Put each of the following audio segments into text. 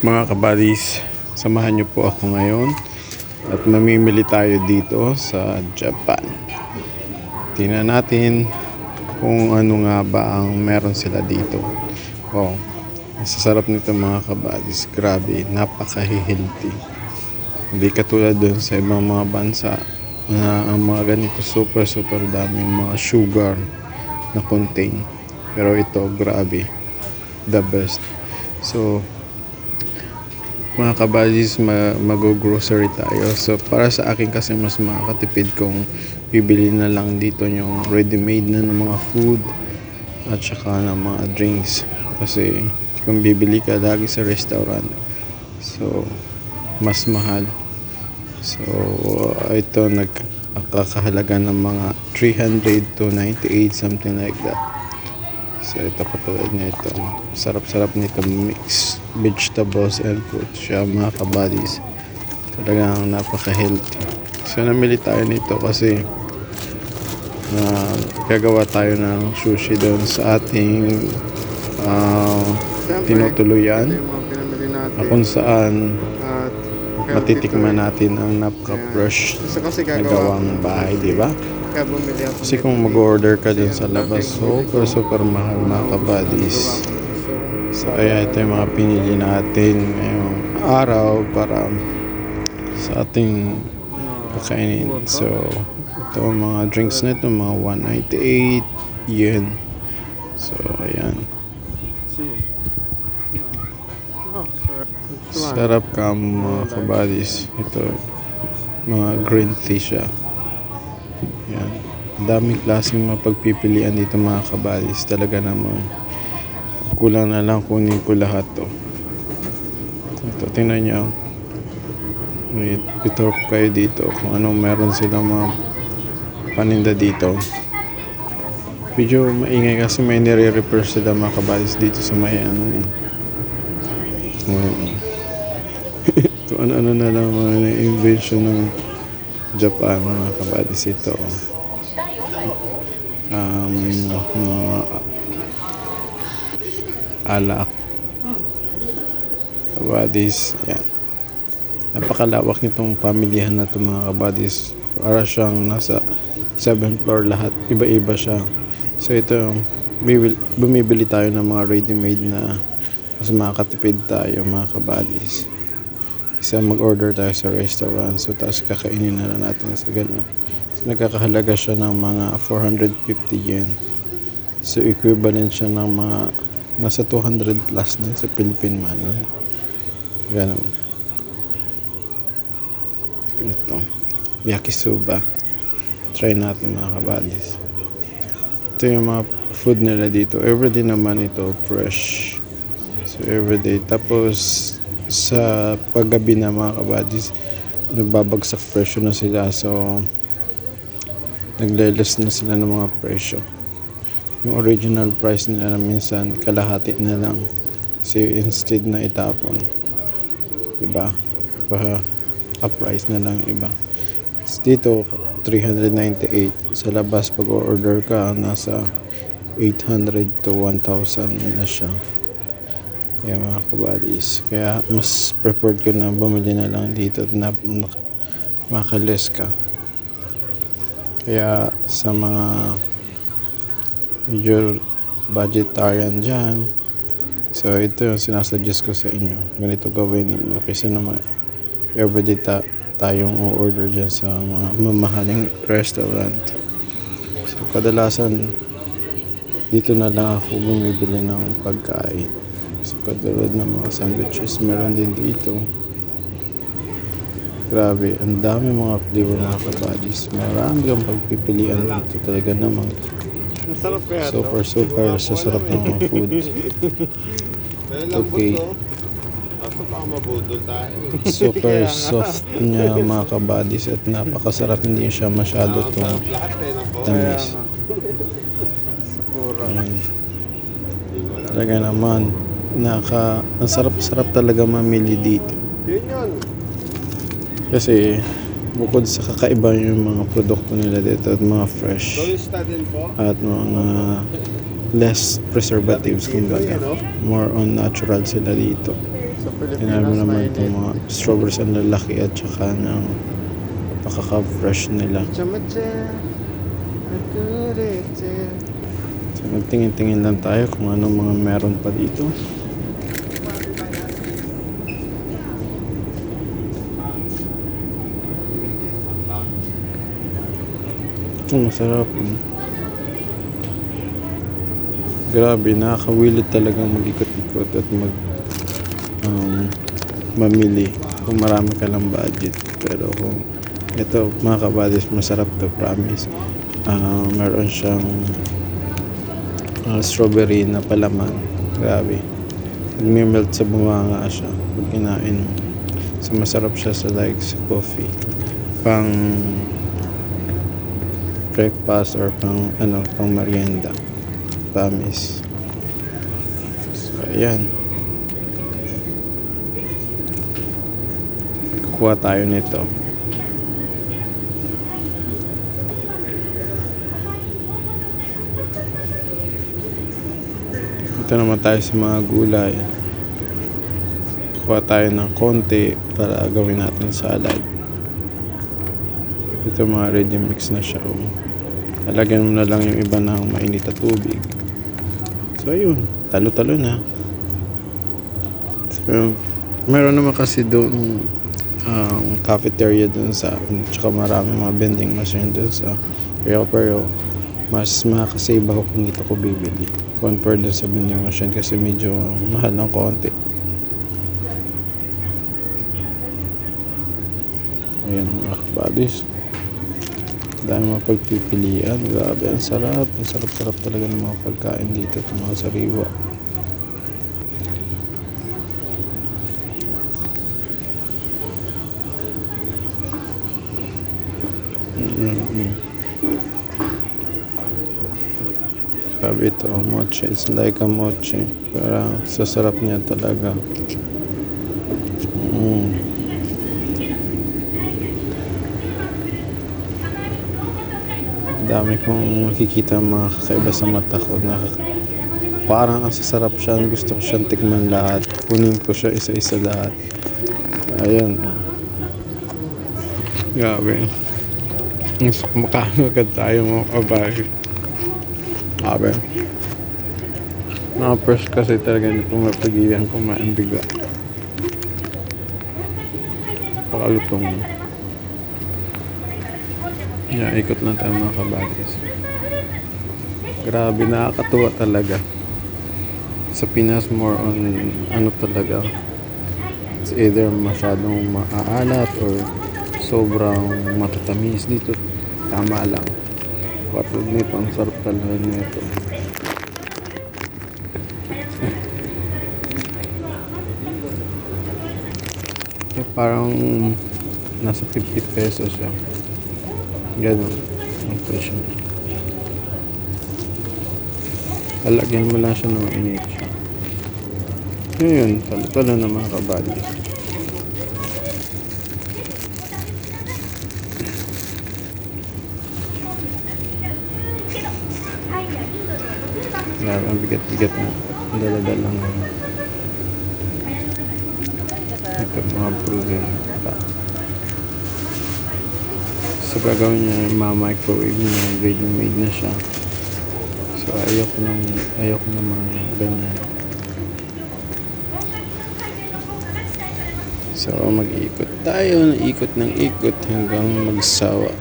Mga kabadis, samahan niyo po ako ngayon at mamimili tayo dito sa Japan. Tingnan natin kung ano nga ba ang meron sila dito. Oh, ang sasarap nito mga kabadis. Grabe, napaka-healthy. Hindi katulad dun sa ibang mga bansa na ang mga ganito super super daming mga sugar na contain. Pero ito, grabe. The best. So, mga kabadis, ma- mag-grocery tayo. So, para sa akin kasi mas makakatipid kung bibili na lang dito yung ready-made na ng mga food at saka ng mga drinks. Kasi kung bibili ka lagi sa restaurant, so, mas mahal. So, ito nagkakahalaga ng mga 300 to 98, something like that. So ito katulad nito. Sarap-sarap nito mix vegetables and fruit siya mga kabadis. Talagang napaka-healthy. So namili tayo nito kasi na gagawa tayo ng sushi doon sa ating uh, tinutuluyan Ito na kung saan At matitikman natin ang napaka-fresh na gawang bahay, di ba? Kaya bumili ako. Kasi kung mag-order ka din sa labas, super super mahal mga kabadis. So kaya ito yung mga pinili natin ngayong araw para sa ating kakainin. So ito mga drinks na ito, mga 198 yen. So ayan. Sarap ka mga kabadis. Ito, mga green tea siya. Yan. Daming klaseng mapagpipilian dito mga kabadis. Talaga namang kulang na lang kunin ko lahat to. Ito, tingnan nyo. Wait, ito kayo dito kung anong meron silang mga paninda dito. Medyo maingay kasi may nire-repair sila mga kabadis dito sa may ano eh. Kung ano-ano na lang mga invention ng Japan mga kabadis ito. Um, mga alak. Kabadis, yan. Napakalawak nitong pamilihan na ito mga kabadis. Para siyang nasa 7th floor lahat. Iba-iba siya. So ito, bumibili tayo ng mga ready-made na mas makakatipid tayo mga kabadis. Isa mag-order tayo sa restaurant. So tapos kakainin na lang natin sa ganun. Nagkakahalaga siya ng mga 450 yen. So equivalent siya ng mga nasa 200 plus din sa Philippine money. Ganun. Ito. Yakisoba. Try natin mga kabadis. Ito yung mga food nila dito. Everyday naman ito fresh. So everyday. Tapos sa paggabi na mga kabadis, nagbabagsak presyo na sila. So nagleles na sila ng mga presyo. Yung original price nila na minsan kalahati na lang. Kasi instead na itapon. Diba? Pa up-price na lang iba. Tapos Dito, 398. Sa labas, pag order ka, nasa 800 to 1,000 na siya. Kaya mga kabadis. Kaya mas preferred ko na bumili na lang dito at na, makalis ka. Kaya sa mga medyo budgetarian dyan, so ito yung sinasuggest ko sa inyo. Ganito gawin ninyo. Kasi naman, everyday ta tayong order dyan sa mga mamahaling restaurant. So kadalasan, dito na lang ako bumibili ng pagkain. So katulad ng mga sandwiches, meron din dito. Grabe, ang dami mga flavor mga kabadis. Marami kang pagpipilian dito talaga naman. Masarap kaya to. Super, super sasarap ng mga food. Okay. Kaso baka mabudol tayo. Super soft niya mga kabadis at napakasarap. Hindi siya masyado tong Lahat eh. Tamis. Sakura. Ayan. Talaga naman, naka, ang sarap-sarap talaga mamili dito. Yun yun. Kasi bukod sa kakaiba yung mga produkto nila dito at mga fresh at mga less preservatives kumbaga. More on natural sila dito. Tingnan mo naman itong mga strawberries ang lalaki at saka ng napaka-fresh nila. So, magtingin-tingin lang tayo kung ano mga meron pa dito. Ito, masarap. eh. Grabe, nakakawilit talagang mag-ikot-ikot at mag um, mamili kung marami ka lang budget. Pero kung ito, mga kabadis, masarap to, promise. Ah, meron siyang uh, strawberry na palaman. Grabe. Nagme-melt sa bumanga siya pag kinain mo. So masarap siya sa like sa coffee. Pang breakfast or pang ano, pang merienda. Promise. So ayan. Kuha tayo nito. Ito naman tayo sa mga gulay. Kuha tayo ng konti para gawin natin salad. Ito mga ready mix na siya. oh. Lalagyan mo na lang yung iba ng mainit na tubig. So ayun, talo-talo na. So, meron naman kasi doon um, cafeteria doon sa tsaka marami mga vending machine doon sa Rio pero mas makakasave ako kung dito ko bibili compare dun sa vending machine kasi medyo mahal ng konti ayan mga kabadis dahil mga pagpipilian grabe ang sarap ang sarap sarap talaga ng mga pagkain dito at mga sariwa Mm-mm. Sabi ito, mochi. It's like a mochi. Parang sasarap niya talaga. Dami kong makikita mga kakaiba sa mata ko. Nakak- parang ang sasarap siya. Gusto ko siyang tikman lahat. Kunin ko siya isa-isa lahat. Ayun. Grabe. Mas kumakain agad tayo mga kabahay. Grabe. Mga fresh kasi talaga hindi ko mapagilan kumain bigla. Pakalutong mo. Yeah, ikot lang tayo mga kabadis. Grabe, nakakatuwa talaga. Sa Pinas, more on ano talaga. It's either masyadong maaalat or sobrang matatamis dito. Tama lang. Katulad nito, ang sarap talaga nito. Eh, parang nasa 50 pesos siya. Ganun ang presyo niya. Lalagyan mo lang siya ng siya. Ngayon, talo-talo na mga kabali. Grabe, ang bigat-bigat na. Dala-dala ng ito, mga frozen. So, gagawin niya, ma-microwave niya, ready made na siya. So, ayoko nang, ayoko ng mga ganyan. So, mag-ikot tayo, ikot ng ikot hanggang magsawa.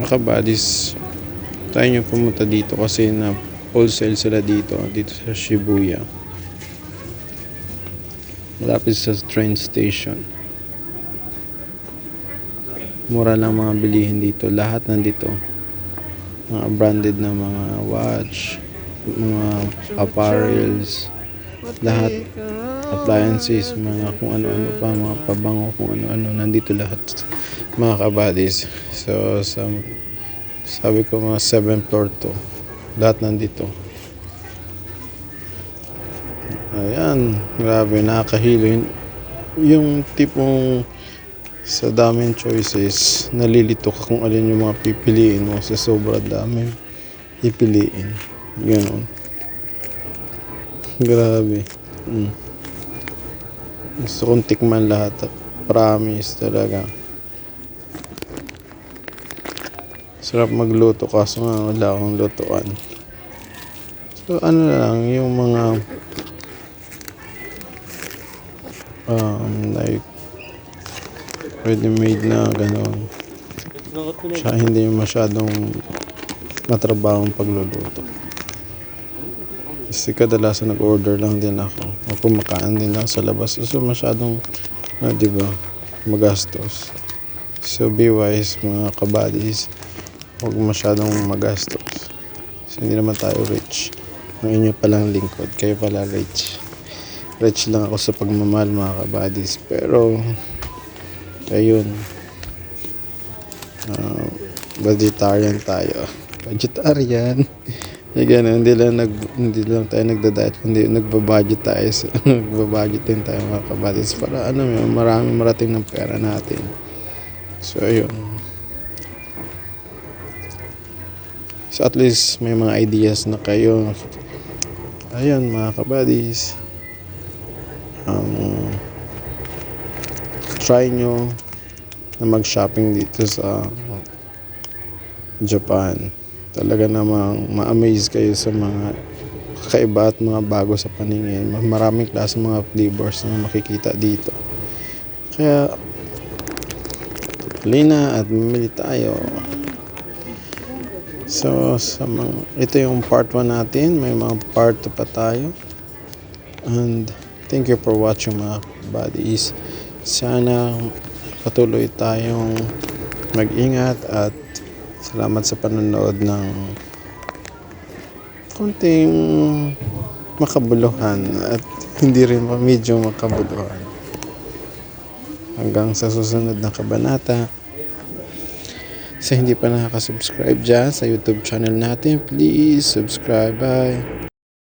Mga kabadis, tayo nyo pumunta dito kasi na wholesale sila dito, dito sa Shibuya. Malapit sa train station. Mura lang mga bilihin dito. Lahat nandito. Mga branded na mga watch, mga apparels, lahat appliances, mga kung ano-ano pa, mga pabango, kung ano-ano, nandito lahat mga kabadis. So, sa, sabi ko mga 7 floor to. Lahat nandito. Ayan, grabe, nakakahilo. Yung tipong sa daming choices, nalilito ka kung alin yung mga pipiliin mo sa sobrang dami pipiliin. Ganon. Grabe. Mm. Gusto kong tikman lahat. Promise talaga. Sarap magluto kaso nga wala akong lutuan. So ano lang, yung mga um, like ready-made na gano'n. Siya hindi masyadong matrabahong pagluluto. Kasi kadalasan nag-order lang din ako. O kumakain din lang sa labas. So masyadong, ah, di ba, magastos. So be wise mga kabadis. Huwag masyadong magastos. Kasi hindi naman tayo rich. Ang inyo palang lingkod. Kayo pala rich. Rich lang ako sa pagmamahal mga kabadis. Pero, ayun. Ah, vegetarian tayo. Vegetarian. Eh, ganun, hindi lang, nag, hindi lang tayo nagda-diet, kundi nagbabudget tayo. sa- nagbabudget din tayo mga kabadis para ano, may marami marating ng pera natin. So, ayun. So, at least may mga ideas na kayo. Ayun, mga kabadis. Try nyo na mag-shopping dito sa Japan. Talaga namang ma-amaze kayo sa mga kakaiba at mga bago sa paningin. Maraming klase mga flavors na makikita dito. Kaya, tuloy na at mamili tayo. So, sa mga, ito yung part 1 natin. May mga part 2 pa tayo. And thank you for watching mga buddies. Sana patuloy tayong mag-ingat at salamat sa panonood ng konting makabuluhan at hindi rin pa medyo makabuluhan. Hanggang sa susunod na kabanata. Sa hindi pa nakaka-subscribe dyan sa YouTube channel natin, please subscribe. Bye!